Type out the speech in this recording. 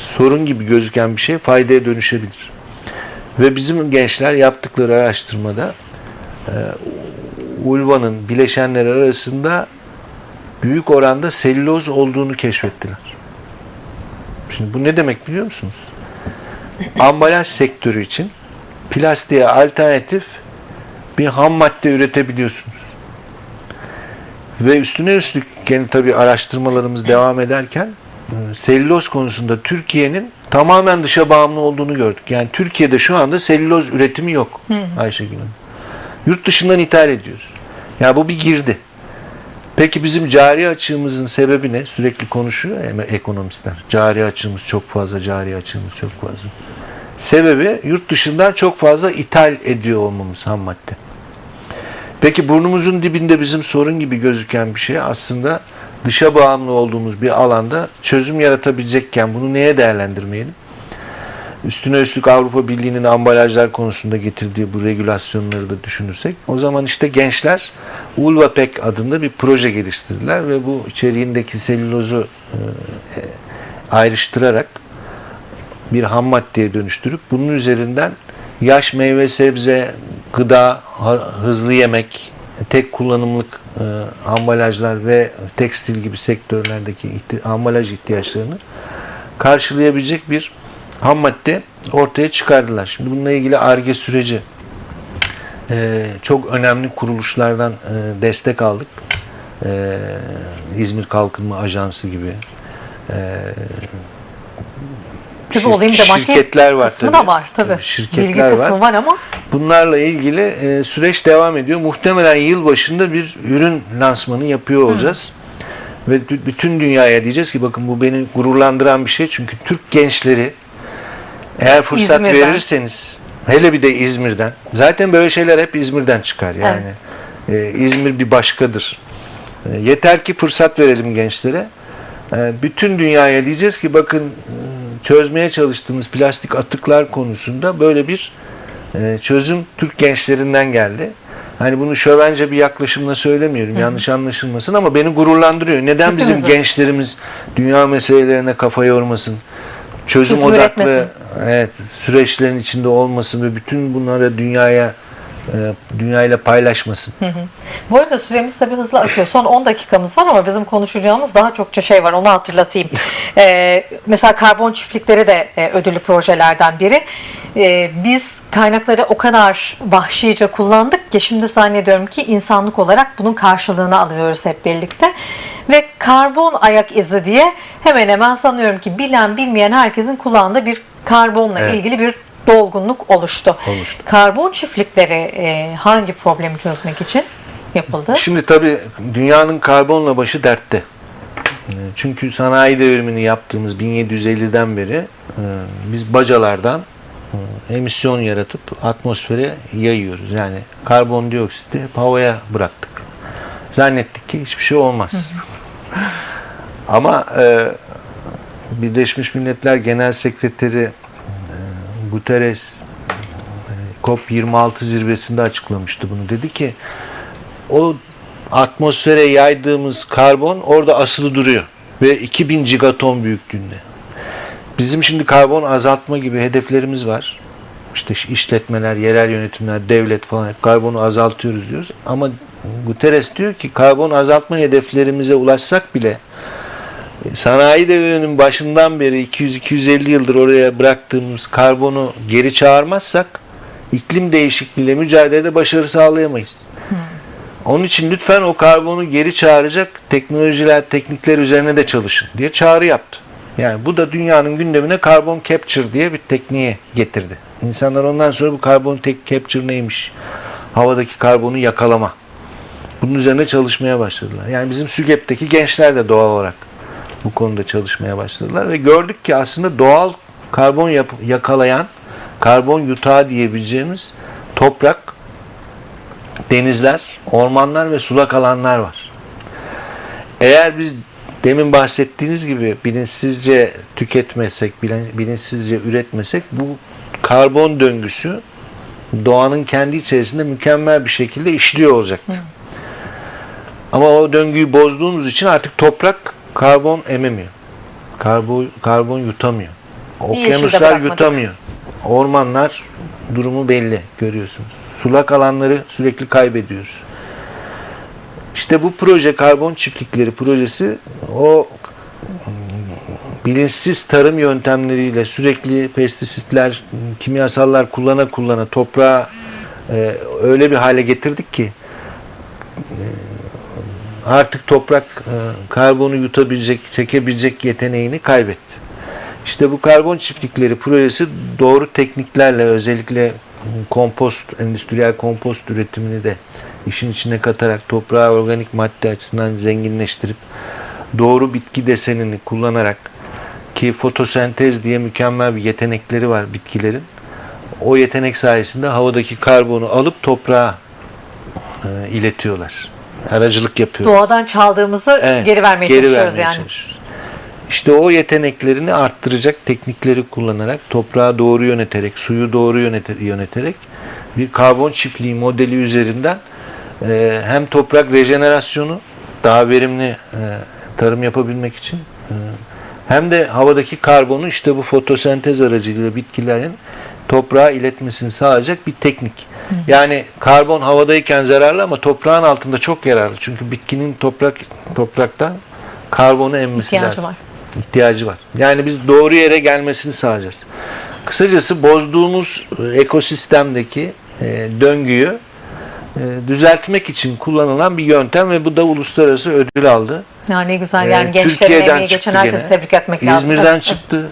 sorun gibi gözüken bir şey faydaya dönüşebilir. Ve bizim gençler yaptıkları araştırmada e, ulvanın bileşenleri arasında büyük oranda selüloz olduğunu keşfettiler. Şimdi bu ne demek biliyor musunuz? Ambalaj sektörü için plastiğe alternatif bir ham madde üretebiliyorsunuz. Ve üstüne üstlük gene tabii araştırmalarımız devam ederken selüloz konusunda Türkiye'nin tamamen dışa bağımlı olduğunu gördük. Yani Türkiye'de şu anda selüloz üretimi yok Ayşegül Hanım. Yurt dışından ithal ediyoruz. Ya bu bir girdi. Peki bizim cari açığımızın sebebi ne? Sürekli konuşuyor ya ekonomistler. Cari açığımız çok fazla, cari açığımız çok fazla. Sebebi yurt dışından çok fazla ithal ediyor olmamız ham madde. Peki burnumuzun dibinde bizim sorun gibi gözüken bir şey aslında dışa bağımlı olduğumuz bir alanda çözüm yaratabilecekken bunu neye değerlendirmeyelim? Üstüne üstlük Avrupa Birliği'nin ambalajlar konusunda getirdiği bu regülasyonları da düşünürsek o zaman işte gençler Ulvapek adında bir proje geliştirdiler ve bu içeriğindeki selülozu e, ayrıştırarak bir ham maddeye dönüştürüp bunun üzerinden yaş meyve sebze, gıda, hızlı yemek, tek kullanımlık e, ambalajlar ve tekstil gibi sektörlerdeki ihti- ambalaj ihtiyaçlarını karşılayabilecek bir ham madde ortaya çıkardılar. Şimdi bununla ilgili ARGE süreci e, çok önemli kuruluşlardan e, destek aldık. E, İzmir Kalkınma Ajansı gibi. E, Tabii şir- maddi şirketler var kısmı tabii. da var tabii. Şirketler Bilgi var. kısmı var ama Bunlarla ilgili e, süreç devam ediyor. Muhtemelen yıl başında bir ürün lansmanı yapıyor olacağız. Ve dü- bütün dünyaya diyeceğiz ki bakın bu beni gururlandıran bir şey. Çünkü Türk gençleri eğer fırsat İzmir'den. verirseniz hele bir de İzmir'den. Zaten böyle şeyler hep İzmir'den çıkar yani. E, İzmir bir başkadır. E, yeter ki fırsat verelim gençlere. E, bütün dünyaya diyeceğiz ki bakın e, çözmeye çalıştığımız plastik atıklar konusunda böyle bir e, çözüm Türk gençlerinden geldi. Hani bunu şövence bir yaklaşımla söylemiyorum. Yanlış anlaşılmasın ama beni gururlandırıyor. Neden bizim gençlerimiz dünya meselelerine kafa yormasın? Çözüm Çözüm odaklı üretmesin. evet süreçlerin içinde olmasın ve bütün bunları dünyaya e, dünyayla paylaşmasın. bu arada süremiz tabii hızlı akıyor. Son 10 dakikamız var ama bizim konuşacağımız daha çokça şey var. Onu hatırlatayım. Ee, mesela karbon çiftlikleri de e, ödüllü projelerden biri. Ee, biz kaynakları o kadar vahşice kullandık ki şimdi zannediyorum ki insanlık olarak bunun karşılığını alıyoruz hep birlikte. Ve karbon ayak izi diye hemen hemen sanıyorum ki bilen bilmeyen herkesin kulağında bir karbonla Evet. ilgili bir dolgunluk oluştu. Oluştu. Karbon çiftlikleri e, hangi problemi çözmek için yapıldı? Şimdi tabii dünyanın karbonla başı dertte. E, Çünkü sanayi devrimini yaptığımız 1750'den beri e, biz bacalardan e, emisyon yaratıp atmosfere yayıyoruz. Yani karbondioksiti hep havaya bıraktık. Zannettik ki hiçbir şey olmaz. Ama e, Birleşmiş Milletler Genel Sekreteri Guterres e, COP26 zirvesinde açıklamıştı bunu. Dedi ki o atmosfere yaydığımız karbon orada asılı duruyor ve 2000 gigaton büyüklüğünde. Bizim şimdi karbon azaltma gibi hedeflerimiz var. İşte işletmeler, yerel yönetimler, devlet falan hep karbonu azaltıyoruz diyoruz. Ama Guterres diyor ki karbon azaltma hedeflerimize ulaşsak bile sanayi devrinin başından beri 200-250 yıldır oraya bıraktığımız karbonu geri çağırmazsak iklim değişikliğiyle mücadelede başarı sağlayamayız. Onun için lütfen o karbonu geri çağıracak teknolojiler, teknikler üzerine de çalışın diye çağrı yaptı. Yani bu da dünyanın gündemine karbon capture diye bir tekniği getirdi. İnsanlar ondan sonra bu karbon tek capture neymiş? Havadaki karbonu yakalama. Bunun üzerine çalışmaya başladılar. Yani bizim SÜGEP'teki gençler de doğal olarak bu konuda çalışmaya başladılar ve gördük ki aslında doğal karbon yakalayan, karbon yutağı diyebileceğimiz toprak, denizler, ormanlar ve sulak alanlar var. Eğer biz demin bahsettiğiniz gibi bilinçsizce tüketmesek, bilin- bilinçsizce üretmesek bu karbon döngüsü doğanın kendi içerisinde mükemmel bir şekilde işliyor olacaktı. Ama o döngüyü bozduğumuz için artık toprak karbon ememiyor. Karbon, karbon yutamıyor. Okyanuslar yutamıyor. Ormanlar durumu belli görüyorsunuz. Sulak alanları sürekli kaybediyoruz. İşte bu proje karbon çiftlikleri projesi o bilinçsiz tarım yöntemleriyle sürekli pestisitler, kimyasallar kullana kullana toprağı e, öyle bir hale getirdik ki e, artık toprak e, karbonu yutabilecek, çekebilecek yeteneğini kaybetti. İşte bu karbon çiftlikleri projesi doğru tekniklerle özellikle kompost, endüstriyel kompost üretimini de işin içine katarak toprağı organik madde açısından zenginleştirip doğru bitki desenini kullanarak ki fotosentez diye mükemmel bir yetenekleri var bitkilerin. O yetenek sayesinde havadaki karbonu alıp toprağa e, iletiyorlar. Aracılık yapıyorlar. Doğadan çaldığımızı Evet, geri vermeye çalışıyoruz vermeye yani. çalışıyoruz. İşte o yeteneklerini arttıracak teknikleri kullanarak, toprağı doğru yöneterek, suyu doğru yönete- yöneterek bir karbon çiftliği modeli üzerinden e, hem toprak rejenerasyonu daha verimli e, tarım yapabilmek için e, hem de havadaki karbonu işte bu fotosentez aracılığıyla bitkilerin toprağa iletmesini sağlayacak bir teknik. Yani karbon havadayken zararlı ama toprağın altında çok yararlı. Çünkü bitkinin toprak topraktan karbonu emmesi İhtiyacı lazım. var. İhtiyacı var. Yani biz doğru yere gelmesini sağlayacağız. Kısacası bozduğumuz e, ekosistemdeki e, döngüyü e, düzeltmek için kullanılan bir yöntem ve bu da uluslararası ödül aldı. Ya ne güzel Ee, yani gençlerin Türkiye'den emeği geçen gene. tebrik etmek lazım. İzmir'den çıktı.